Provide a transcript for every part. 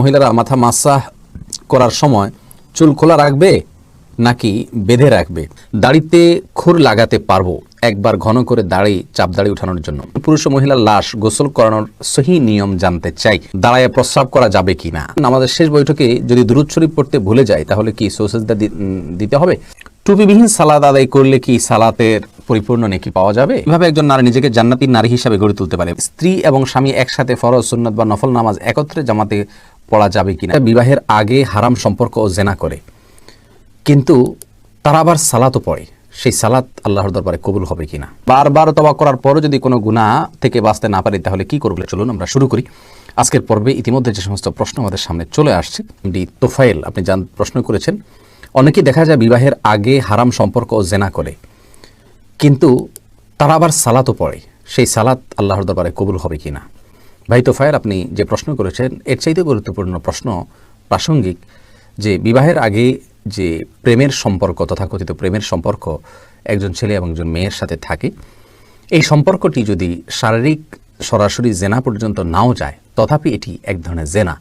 মহিলারা মাথা মাসাহ করার সময় চুল খোলা রাখবে নাকি বেঁধে রাখবে? দাড়িতে খুর লাগাতে পারব, একবার ঘন করে দাড়ি, চাপ দাড়ি উঠানোর জন্য। পুরুষ ও মহিলার লাশ গোসল করানোর সহি নিয়ম জানতে চাই, দাঁড়ায় প্রস্রাব করা যাবে কিনা আমাদের শেষ বৈঠকে যদি দুরুদ শরীফ পড়তে ভুলে যায়, তাহলে কি সোসেজদা দিতে হবে? টুপিবিহীন সালাদ আদায় করলে কি সালাতের পরিপূর্ণ নেকি পাওয়া যাবে? এভাবে একজন নারী নিজেকে জান্নাতি নারী হিসাবে গড়ে তুলতে পারে। স্ত্রী এবং স্বামী একসাথে ফরজ, সুন্নত বা নফল নামাজ একত্রে জামাতে পড়া যাবে কিনা। বিবাহের আগে হারাম সম্পর্ক ও জেনা করে। কিন্তু তারা আবার সালাতও পড়ে। সেই সালাত আল্লাহর দরবারে কবুল হবে কিনা। বারবার তবা করার পরও যদি কোনো গুনাহ থেকে বাঁচতে না পারি, তাহলে কি করব? চলুন আমরা শুরু করি। আজকের পর্বে ইতিমধ্যে যে সমস্ত প্রশ্ন আমাদের সামনে চলে আসছে, ডি তোফাইল আপনি যান প্রশ্ন করেছেন। অনেকেই দেখা যায় বিবাহের আগে হারাম সম্পর্ক ও জেনা করে। কিন্তু তারা আবার সালাতও পড়ে। সেই সালাত আল্লাহর দরবারে কবুল হবে কিনা? ভাই তোফায়ের আপনি যে প্রশ্ন করেছেন, এর চাইতে গুরুত্বপূর্ণ প্রশ্ন প্রাসঙ্গিক যে বিবাহের আগে যে প্রেমের সম্পর্ক, তথাকথিত প্রেমের সম্পর্ক একজন ছেলে এবং একজন মেয়ের সাথে থাকে, এই সম্পর্কটি যদি শারীরিক সরাসরি জেনা পর্যন্ত নাও যায়, তথাপি এটি এক ধরনের জেনা।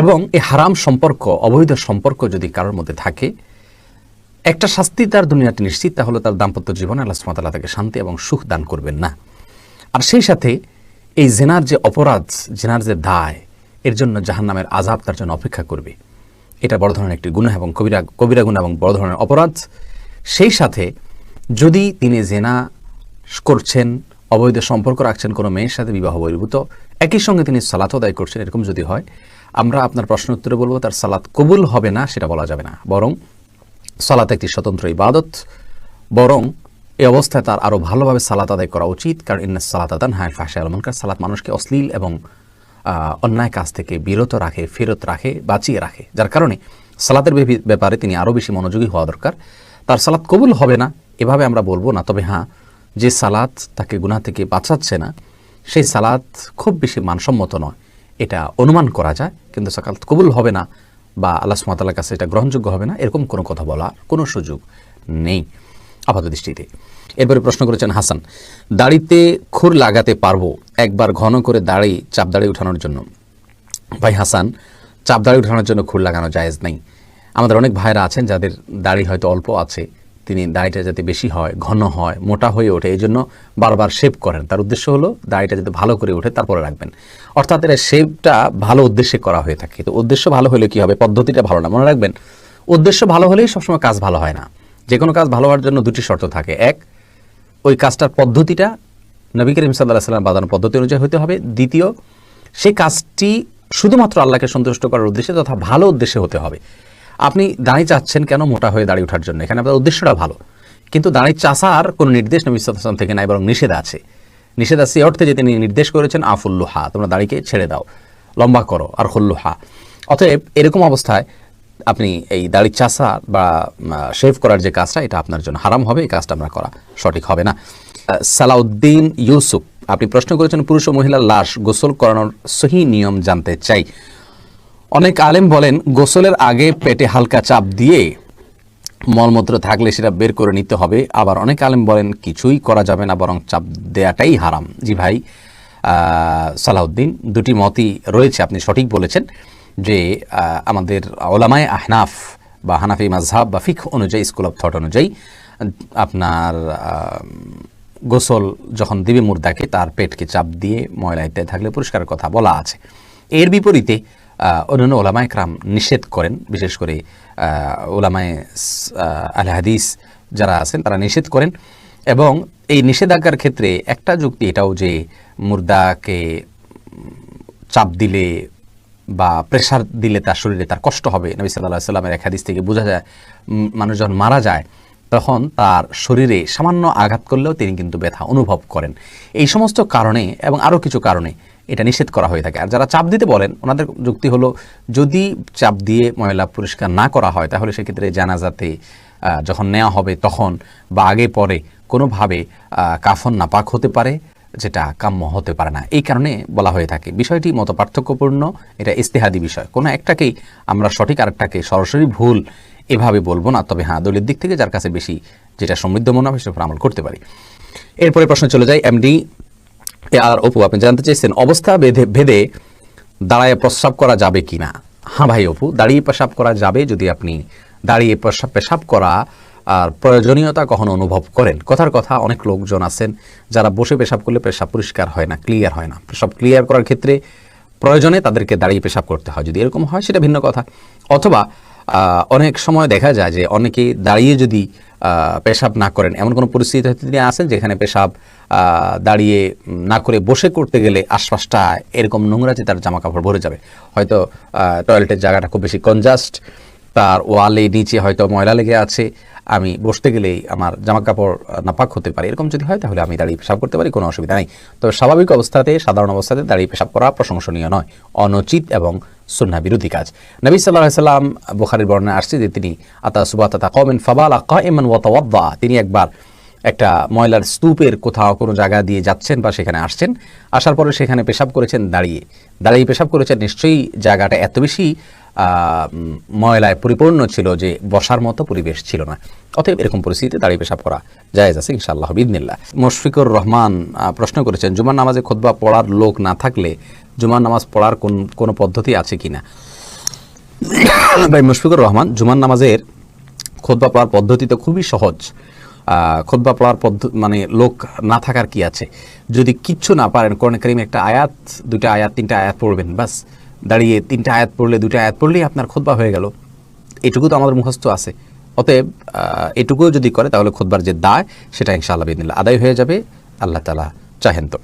এবং এই হারাম সম্পর্ক, অবৈধ সম্পর্ক যদি কারোর মধ্যে থাকে, একটা শাস্তি তার দুনিয়াটি নিশ্চিত, তাহলে তার দাম্পত্য জীবনে আল্লাহ সুমাতাল্লাহ তাকে শান্তি এবং সুখ দান করবেন না। আর সেই সাথে এই জেনার যে অপরাধ, জেনার যে দায়, এর জন্য জাহান নামের আজাব তার জন্য অপেক্ষা করবে। এটা বড় ধরনের একটি গুণা এবং কবিরা কবিরা গুণা এবং বড় ধরনের অপরাধ। সেই সাথে যদি তিনি জেনা করছেন, অবৈধ সম্পর্ক রাখছেন, কোনো মেয়ের সাথে বিবাহ বহির্ভূত, একই সঙ্গে তিনি সালাত আদায় করছেন, এরকম যদি হয়, আমরা আপনার প্রশ্ন উত্তরে বলব, তার সালাত কবুল হবে না, সেটা বলা যাবে না। বরং সালাত একটি স্বতন্ত্র ইবাদত, বরং এই অবস্থায় তার আরও ভালোভাবে সালাত আদায় করা উচিত, কারণ ইন্না সালাত আদান হায় ফাঁসে আলমনকার সালাত মানুষকে অশ্লীল এবং অন্যায় কাজ থেকে বিরত রাখে, ফেরত রাখে, বাঁচিয়ে রাখে, যার কারণে সালাতের ব্যাপারে তিনি আরও বেশি মনোযোগী হওয়া দরকার। তার সালাত কবুল হবে না, এভাবে আমরা বলব না, তবে হ্যাঁ যে সালাত তাকে গুনাহ থেকে বাঁচাচ্ছে না, সেই সালাত খুব বেশি মানসম্মত নয়, এটা অনুমান করা যায়, কিন্তু সাকাত কবুল হবে না বা আল্লাহ সুমাতালার কাছে এটা গ্রহণযোগ্য হবে না, এরকম কোনো কথা বলা কোনো সুযোগ নেই। আপাত দৃষ্টিতে। এরপরে প্রশ্ন করেছেন হাসান, দাড়িতে খুর লাগাতে পারব একবার ঘন করে দাড়ি চাপ দাড়ি উঠানোর জন্য? ভাই হাসান চাপ দাড়ি উঠানোর জন্য খুর লাগানো জায়েজ নেই। আমাদের অনেক ভাইরা আছেন যাদের দাড়ি হয়তো অল্প আছে, তিনি দাড়িটা যাতে বেশি হয়, ঘন হয়, মোটা হয়ে ওঠে, এই জন্য বারবার শেভ করেন। তার উদ্দেশ্য হলো দাড়িটা যাতে ভালো করে ওঠে, তারপরে রাখবেন। অর্থাৎ এটা শেভটা ভালো উদ্দেশ্যে করা হয়ে থাকে। তো উদ্দেশ্য ভালো হলে কি হবে? পদ্ধতিটা ভালো না, মনে রাখবেন, উদ্দেশ্য ভালো হলেই সবসময় কাজ ভালো হয় না। যে কোনো কাজ ভালো হওয়ার জন্য দুটি শর্ত থাকে। এক, ওই কাজটার পদ্ধতিটা নবী করিম সাল্লাহ সাল্লাম বাদানো পদ্ধতি অনুযায়ী হতে হবে। দ্বিতীয়, সেই কাজটি শুধুমাত্র আল্লাহকে সন্তুষ্ট করার উদ্দেশ্যে তথা ভালো উদ্দেশ্যে হতে হবে। আপনি দাঁড়ি চাচ্ছেন কেন মোটা হয়ে দাঁড়িয়ে ওঠার জন্য? এখানে আপনার উদ্দেশ্যটা ভালো। কিন্তু দাঁড়ি চাষার কোনো নির্দেশ নবী সাল্লাম থেকে নাই, বরং নিষেধ আছে। নিষেধ আছে অর্থে যে তিনি নির্দেশ করেছেন, আফুল্লুহা তোমরা দাড়িকে ছেড়ে দাও, লম্বা করো আর হল্লুহা অতএব এরকম অবস্থায় আপনি এই দাড়ি চাষা বা শেভ করার যে কাজটা, এটা আপনার জন্য হারাম হবে, এই কাজটা আমরা করা সঠিক হবে না। সালাউদ্দিন ইউসুফ, আপনি প্রশ্ন করেছেন, পুরুষ ও মহিলার লাশ গোসল করানোর সহি নিয়ম জানতে চাই। অনেক আলেম বলেন, গোসলের আগে পেটে হালকা চাপ দিয়ে মলমূত্র থাকলে সেটা বের করে নিতে হবে। আবার অনেক আলেম বলেন, কিছুই করা যাবে না, বরং চাপ দেয়াটাই হারাম। জি ভাই সালাউদ্দিন, দুটি মতই রয়েছে, আপনি সঠিক বলেছেন। যে আমাদের ওলামায় আহনাফ বা হানাফি মাজহাব বা ফিক অনুযায়ী স্কুল অফ থট অনুযায়ী, আপনার গোসল যখন দিবে মুর্দাকে, তার পেটকে চাপ দিয়ে ময়লা ইত্যাদি থাকলে পরিষ্কারের কথা বলা আছে। এর বিপরীতে অন্যান্য ওলামায় ক্রাম নিষেধ করেন, বিশেষ করে ওলামায় আল হাদিস যারা আছেন, তারা নিষেধ করেন এবং এই নিষেধাজ্ঞার ক্ষেত্রে একটা যুক্তি এটাও যে, মুর্দাকে চাপ দিলে বা প্রেশার দিলে তার শরীরে তার কষ্ট হবে। নবী সাল্লাহ সাল্লামের এক হাদিস থেকে বোঝা যায় মানুষ যখন মারা যায়, তখন তার শরীরে সামান্য আঘাত করলেও তিনি কিন্তু ব্যথা অনুভব করেন। এই সমস্ত কারণে এবং আরও কিছু কারণে এটা নিষেধ করা হয়ে থাকে। আর যারা চাপ দিতে বলেন, ওনাদের যুক্তি হলো, যদি চাপ দিয়ে ময়লা পরিষ্কার না করা হয়, তাহলে সেক্ষেত্রে জানাজাতে যখন নেওয়া হবে, তখন বা আগে পরে কোনোভাবে কাফন নাপাক হতে পারে। যেটা কাম্য হতে পারে না। এই কারণে বলা হয়ে থাকে, বিষয়টি মত পার্থক্যপূর্ণ এটা ইস্তেহাদি বিষয়। কোনো একটাকেই আমরা সঠিক আরেকটাকে সরাসরি ভুল এভাবে বলব না, তবে হ্যাঁ দলের দিক থেকে যার কাছে বেশি যেটা সমৃদ্ধ মনে হবে উপর আমল করতে পারি। এরপরে প্রশ্ন চলে যায়, এমডি আর অপু, আপনি জানতে চেয়েছেন, অবস্থা বেঁধে, ভেদে দাঁড়ায় প্রস্রাব করা যাবে কি না হ্যাঁ ভাই অপু, দাঁড়িয়ে পেশাব করা যাবে যদি আপনি দাঁড়িয়ে পেশাব পেশাব করা আর প্রয়োজনীয়তা কখনো অনুভব করেন। কথার কথা, অনেক লোকজন আছেন যারা বসে পেশাব করলে পেশাব পরিষ্কার হয় না ক্লিয়ার হয় না। পেশাব ক্লিয়ার করার ক্ষেত্রে প্রয়োজনে তাদেরকে দাঁড়িয়ে পেশাব করতে হয়। যদি এরকম হয়, সেটা ভিন্ন কথা। অথবা অনেক সময় দেখা যায় যে অনেকে দাঁড়িয়ে যদি পেশাব না করেন, এমন কোনো পরিস্থিতি তিনি আছেন যেখানে পেশাব দাঁড়িয়ে না করে বসে করতে গেলে আশপাশটা এরকম নোংরাতে তার জামা কাপড় ভরে যাবে। হয়তো টয়লেটের জায়গাটা খুব বেশি কনজাস্ট তার ওয়ালে নিচে হয়তো ময়লা লেগে আছে, আমি বসতে গেলেই আমার জামা কাপড় নাপাক হতে পারে। এরকম যদি হয়, তাহলে আমি দাঁড়িয়ে পেশাব করতে পারি, কোনো অসুবিধা নেই। তবে স্বাভাবিক অবস্থাতে, সাধারণ অবস্থাতে দাঁড়িয়ে পেশাব করা প্রশংসনীয় নয়, অনুচিত এবং সুন্না বিরোধী কাজ। নবী সাল্লাহ সাল্লাম বুখারির বর্ণায় আসছে যে তিনি, আতা সুবাত আতা কমেন ফাবাল আকা এমন ওয়াতাওয়াদ্দা তিনি একবার একটা ময়লার স্তূপের কোথাও কোনো জায়গা দিয়ে যাচ্ছেন বা সেখানে আসছেন, আসার পরে সেখানে পেশাব করেছেন দাঁড়িয়ে। দাঁড়িয়ে পেশাব করেছেন, নিশ্চয়ই জায়গাটা এত বেশি ময়লায় পরিপূর্ণ ছিল যে বসার মতো পরিবেশ ছিল না। অতএব এরকম পরিস্থিতিতে দাঁড়িয়ে পেশাব করা জায়েজ আছে ইনশাআল্লাহ বিদিনিল্লা মুশফিকুর রহমান প্রশ্ন করেছেন, জুমার নামাজে খোদবা পড়ার লোক না থাকলে জুমার নামাজ পড়ার কোন, কোনো পদ্ধতি আছে কি না ভাই, মুশফিকুর রহমান, জুমার নামাজের খোদবা পড়ার পদ্ধতি তো খুবই সহজ। খোদবা পড়ার পদ্ধতি মানে লোক না থাকার কি আছে? যদি কিচ্ছু না পারেন, কোরআন করিম একটা আয়াত দুটা আয়াত, তিনটা আয়াত পড়বেন, বাস। দাঁড়িয়ে তিনটা আয়াত পড়লে দুটা আয়াত পড়লেই আপনার খোদবা হয়ে গেল। এটুকু তো আমাদের মুখস্থ আছে। অতএব এটুকুও যদি করে, তাহলে খোদবার যে দায়, সেটা ইনশাআল্লাহ বিদিনিল্লা আদায় হয়ে যাবে। আল্লাহ তালা চাহেন তো।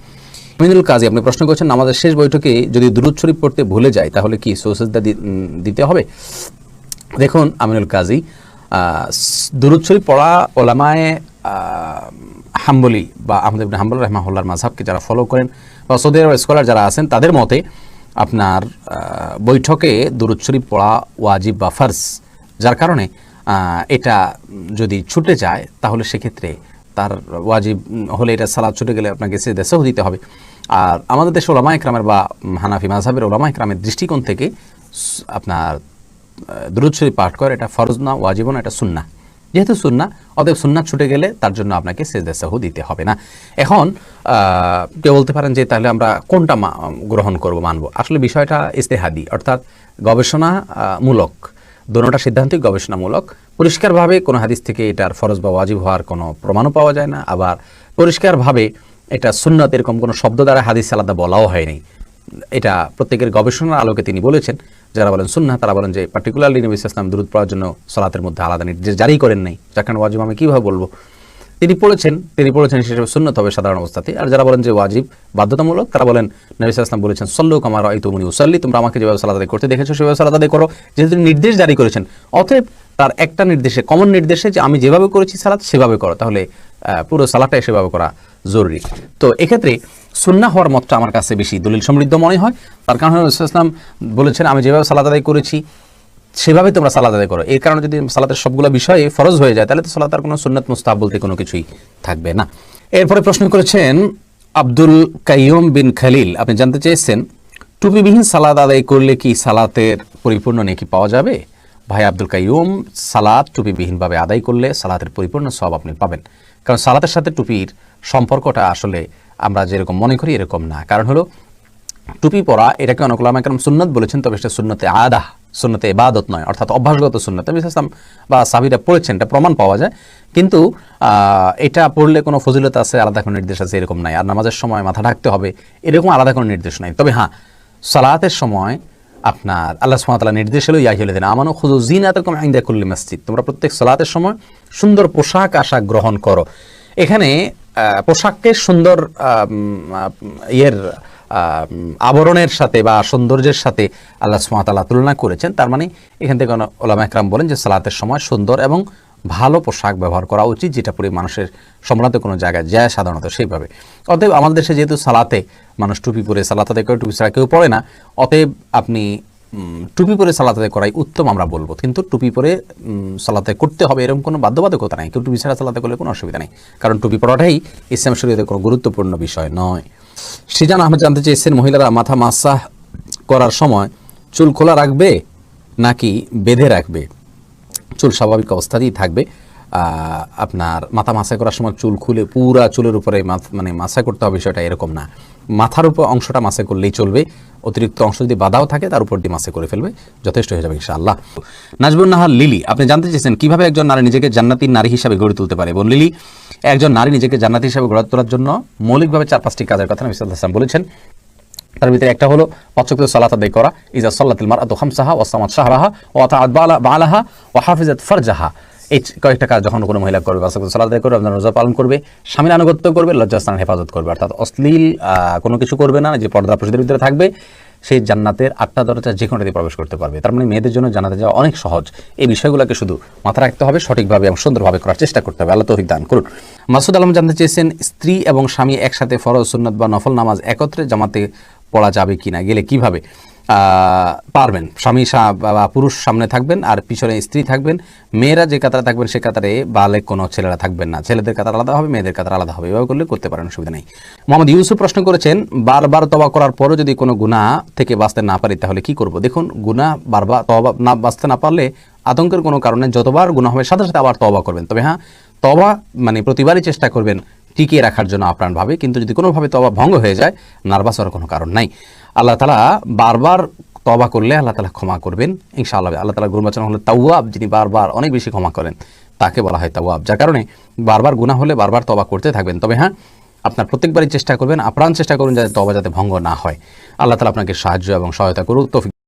মিনুল কাজী, আপনি প্রশ্ন করছেন আমাদের শেষ বৈঠকে যদি দুরুদ শরীফ পড়তে ভুলে যায়, তাহলে কি সোসেজদা দিতে হবে? দেখুন, আমিনুল কাজী দুরুদ শরীফ পড়া ওলামায় হাম্বলি বা আহমদ হাম্বল রহমাহুল্লার মাঝহাবকে যারা ফলো করেন, বা সৌদি আরব স্কলার যারা আছেন, তাদের মতে আপনার বৈঠকে দুরুদ পড়া ওয়াজিব বা ফার্স যার কারণে এটা যদি ছুটে যায়, তাহলে সেক্ষেত্রে তার ওয়াজিব, হলে এটা সালাদ ছুটে গেলে আপনাকে সে দেশেও দিতে হবে। আর আমাদের দেশে ওলামা ইকরামের বা হানাফি মাঝহাবের ওলামা ইকরামের দৃষ্টিকোণ থেকে আপনার দুরুদ শরীফ পাঠ করে, এটা ফরজ না, ওয়াজিব না, এটা সুন্না যেহেতু সুন্না অতএব সুন্না ছুটে গেলে তার জন্য আপনাকে সেজদা সাহু দিতে হবে না। এখন কেউ বলতে পারেন যে তাহলে আমরা কোনটা গ্রহণ করব মানব? আসলে বিষয়টা ইস্তেহাদি অর্থাৎ গবেষণা আহ, মূলক দোনোটা সিদ্ধান্তই গবেষণামূলক। পরিষ্কারভাবে কোনো হাদিস থেকে এটার ফরজ বা ওয়াজিব হওয়ার কোনো প্রমাণও পাওয়া যায় না। আবার পরিষ্কারভাবে এটা সুন্নত এরকম কোনো শব্দ দ্বারা হাদিস আলাদা বলাও হয়নি। এটা প্রত্যেকের গবেষণার আলোকে তিনি বলেছেন। যারা বলেন সুন্না তারা বলেন যে পার্টিকুলারলি নবী ইসলাম দূরত পড়ার জন্য সলাতের মধ্যে আলাদা নির্দেশ জারি করেন নাই। যাকে ওয়াজিব আমি কীভাবে বলব? তিনি পড়েছেন তিনি পড়েছেন হিসেবে সুন্নত হবে সাধারণ অবস্থাতে। আর যারা বলেন যে ওয়াজিব বাধ্যতামূলক, তারা বলেন নবী ইসলাম বলেছেন, সল্লু কামার এই তুমনি উসাল্লি তোমরা আমাকে যেভাবে সালাদ করতে দেখেছ সেভাবে সালাদ করো। যেহেতু তিনি নির্দেশ জারি করেছেন, অতএব তার একটা নির্দেশে কমন নির্দেশে যে আমি যেভাবে করেছি সালাদ সেভাবে করো। তাহলে পুরো সালাদটাই সেভাবে করা জরুরি। তো এক্ষেত্রে সুন্না হওয়ার মতটা আমার কাছে বেশি দলিল সমৃদ্ধ মনে হয়। তার কারণ হলো ইসলাম বলেছেন, আমি যেভাবে সালাদ আদায় করেছি, সেভাবে তোমরা সালাদ আদায় করো। এর কারণে যদি সালাতের সবগুলো বিষয়ে ফরজ হয়ে যায়, তাহলে তো সালাত আর কোনো সুন্নাত মুস্তাহ বলতে কোনো কিছুই থাকবে না। এরপরে প্রশ্ন করেছেন আব্দুল কাইয়ুম বিন খালিল, আপনি জানতে চেয়েছেন টুপিবিহীন সালাদ আদায় করলে কি সালাতের পরিপূর্ণ নেকি পাওয়া যাবে? ভাই আব্দুল কাইয়ুম সালাদ টুপিবিহীনভাবে আদায় করলে সালাতের পরিপূর্ণ সব আপনি পাবেন। কারণ সালাতের সাথে টুপির সম্পর্কটা আসলে আমরা যেরকম মনে করি, এরকম না। কারণ হলো, টুপি পরা, এটাকে অনেক ওলামা একরাম সুন্নত বলেছেন, তবে সেটা সুন্নতে আদা, সুন্নতে ইবাদত নয়। অর্থাৎ অভ্যাসগত সুন্নত। নবী ইসলাম বা সাবিরা পড়েছেন, এটা প্রমাণ পাওয়া যায়। কিন্তু এটা পড়লে কোনো ফজিলত আছে, আলাদা কোনো নির্দেশ আছে, এরকম নাই। আর নামাজের সময় মাথা ঢাকতে হবে, এরকম আলাদা কোনো নির্দেশ নাই। তবে হ্যাঁ সালাতের সময় আপনার আল্লাহ সুমাতালা নির্দেশ হলো হলে দিন আমানো খুঁজো জিন এতকম আইন্দা করলে মসজিদ। তোমরা প্রত্যেক সালাতের সময় সুন্দর পোশাক আশাক গ্রহণ করো। এখানে পোশাককে সুন্দর ইয়ের আবরণের সাথে বা সৌন্দর্যের সাথে আল্লাহ সুমাতাল্লাহ তুলনা করেছেন। তার মানে এখান থেকে ওলামা একরাম বলেন যে সালাতের সময় সুন্দর এবং ভালো পোশাক ব্যবহার করা উচিত, যেটা পরে মানুষের সম্রান্ত কোনো জায়গায় যায় সাধারণত সেইভাবে। অতএব আমাদের দেশে যেহেতু সালাতে মানুষ টুপি পরে, সালাত করে টুপি ছাড়া কেউ পড়ে না, অতএব আপনি টুপি পরে সালাত করাই উত্তম আমরা বলব। কিন্তু টুপি পরে সালাতে করতে হবে এরকম কোনো বাধ্যবাধকতা নাই। কেউ টুপি ছাড়া সালাতে করলে কোনো অসুবিধা নেই। কারণ টুপি পরাটাই ইসলাম শরীয়তে কোনো গুরুত্বপূর্ণ বিষয় নয়। সিজান আহমেদ জানতে চেয়েছেন, মহিলারা মাথা মাসাহ করার সময় চুল খোলা রাখবে নাকি বেঁধে রাখবে? চুল স্বাভাবিক অবস্থাতেই থাকবে। আপনার মাথা মাসাই করার সময় চুল খুলে পুরা চুলের উপরে মানে মাসা করতে হবে, বিষয়টা এরকম না। মাথার উপর অংশটা মাসাই করলেই চলবে। অতিরিক্ত অংশ যদি বাধাও থাকে, তার উপর দিয়ে মাসে করে ফেলবে। যথেষ্ট হয়ে যাবে ইনশাআল্লাহ। নাজবুল নাহার লিলি, আপনি জানতে চেয়েছেন কীভাবে একজন নারী নিজেকে জান্নাতি নারী হিসাবে গড়ে তুলতে পারে। এবং লিলি, একজন নারী নিজেকে জান্নাতি হিসাবে গড়ে তোলার জন্য মৌলিকভাবে চার পাঁচটি কাজের কথা নবী সাল্লাল্লাহু আলাইহি ওয়াসাল্লাম বলেছেন। তার ভিতরে একটা হলো পাঁচক্ত সালাত আদায় করা। ইজা সাল্লাতিল মারআতু খামসাহা ওয়া সামাত শাহরাহা ওয়া তাআত বালা বালাহা ওয়া হাফিজাত ফারজাহা। এই কয়েকটা কাজ যখন কোনো মহিলা করবে সালাত আদায় করবে, আপনার রোজা পালন করবে, স্বামীর আনুগত্য করবে লজ্জাস্থানের হেফাজত করবে। অর্থাৎ অশ্লীল কোনো কিছু করবে না, যে পর্দা প্রসিদের ভিতরে থাকবে সেই জান্নাতের আটটা দরজা যে কোনোটাতে প্রবেশ করতে পারবে। তার মানে মেয়েদের জন্য জান্নাতে যাওয়া অনেক সহজ। এই বিষয়গুলোকে শুধু মাথায় রাখতে হবে, সঠিকভাবে এবং সুন্দরভাবে করার চেষ্টা করতে হবে। আল্লাহ তৌফিক দান করুন। মাসুদ আলম জানতে চেয়েছেন, স্ত্রী এবং স্বামী একসাথে ফরজ, সুন্নত বা নফল নামাজ একত্রে জামাতে পড়া যাবে কিনা, গেলে কীভাবে? পারবেন। স্বামী বা পুরুষ সামনে থাকবেন আর পিছনে স্ত্রী থাকবেন। মেয়েরা যে কাতারে থাকবেন সে কাতারে বালে কোনো ছেলেরা থাকবেন না। ছেলেদের কাতার আলাদা হবে, মেয়েদের কাতার আলাদা হবে। এভাবে করলে করতে পারেন, অসুবিধা নেই। মোহাম্মদ ইউসুফ প্রশ্ন করেছেন, বারবার তবা করার পরও যদি কোনো গুনাহ থেকে বাঁচতে না পারি, তাহলে কি করব? দেখুন, গুনাহ বারবার তবা না, বাঁচতে না পারলে আতঙ্কের কোনো কারণে যতবার গুনাহ হবে, সাথে সাথে আবার তবা করবেন। তবে হ্যাঁ তবা মানে প্রতিবারই চেষ্টা করবেন টিকিয়ে রাখার জন্য আপ্রাণভাবে কিন্তু যদি কোনোভাবে তবা ভঙ্গ হয়ে যায়, নার্ভাস হওয়ার কোনো কারণ নাই। আল্লাহ তালা বারবার তবা করলে আল্লাহ তালা ক্ষমা করবেন, ইনশাআল্লাহ। আল্লাহ তালা গুরুবাচন হলে তাওয়াব, যিনি বারবার অনেক বেশি ক্ষমা করেন, তাকে বলা হয় তাওয়াব, যার কারণে বারবার গুনাহ হলে বারবার তবা করতে থাকবেন। তবে হ্যাঁ আপনার প্রত্যেকবারই চেষ্টা করবেন, আপ্রাণ চেষ্টা করুন যাতে তবা যাতে ভঙ্গ না হয়। আল্লাহ তালা আপনাকে সাহায্য এবং সহায়তা করুক, তৌফিক